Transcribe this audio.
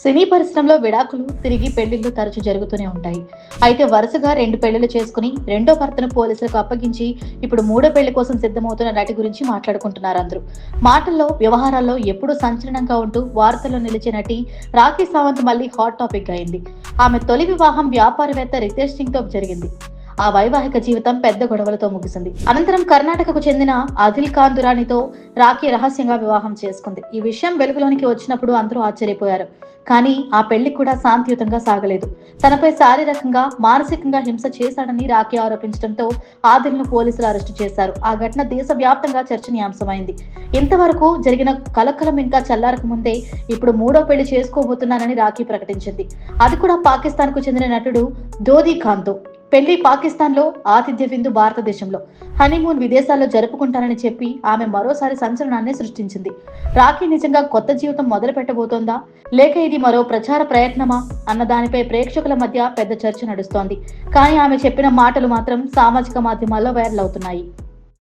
సినీ పరిశ్రమలో విడాకులు తిరిగి పెళ్ళిళ్ళు తరచు జరుగుతూనే ఉంటాయి. అయితే వరుసగా రెండు పెళ్ళిళ్ళు చేసుకుని రెండో భర్తను పోలీసులకు అప్పగించి ఇప్పుడు మూడో పెళ్ళి కోసం సిద్ధమవుతున్న నటి గురించి మాట్లాడుకుంటున్నారు అందరూ. మాటల్లో వ్యవహారాల్లో ఎప్పుడూ సంచలనంగా ఉంటూ వార్తల్లో నిలిచే నటి రాఖీ సావంత్ మళ్ళీ హాట్ టాపిక్ అయింది. ఆమె తొలి వివాహం వ్యాపారవేత్త రితేష్ సింగ్తో జరిగింది. ఆ వైవాహిక జీవితం పెద్ద గొడవలతో ముగిసింది. అనంతరం కర్ణాటకకు చెందిన అదిల్ ఖాన్ దురానితో రాఖీ రహస్యంగా వివాహం చేసుకుంది. ఈ విషయం వెలుగులోనికి వచ్చినప్పుడు అందరూ ఆశ్చర్యపోయారు. కానీ ఆ పెళ్ళి కూడా శాంతియుతంగా సాగలేదు. తనపై శారీరకంగా మానసికంగా హింస చేశాడని రాఖీ ఆరోపించడంతో ఆదిల్ను పోలీసులు అరెస్టు చేశారు. ఆ ఘటన దేశవ్యాప్తంగా చర్చనీయాంశమైంది. ఇంతవరకు జరిగిన కలకలం ఇంకా చల్లారక ముందే ఇప్పుడు మూడో పెళ్ళి చేసుకోబోతున్నానని రాఖీ ప్రకటించింది. అది కూడా పాకిస్తాన్కు చెందిన నటుడు దోదీ ఖాన్తో. పెళ్ళి పాకిస్తాన్లో ఆతిథ్య విందు భారతదేశంలో. హనీమూన్ విదేశాల్లో జరుపుకుంటానని చెప్పి ఆమె మరోసారి సంచలనాన్ని సృష్టించింది. రాఖీ నిజంగా కొత్త జీవితం మొదలు పెట్టబోతోందా లేక ఇది మరో ప్రచార ప్రయత్నమా? అన్న దానిపై ప్రేక్షకుల మధ్య పెద్ద చర్చ నడుస్తోంది. కానీ ఆమె చెప్పిన మాటలు మాత్రం సామాజిక మాధ్యమాల్లో వైరల్ అవుతున్నాయి.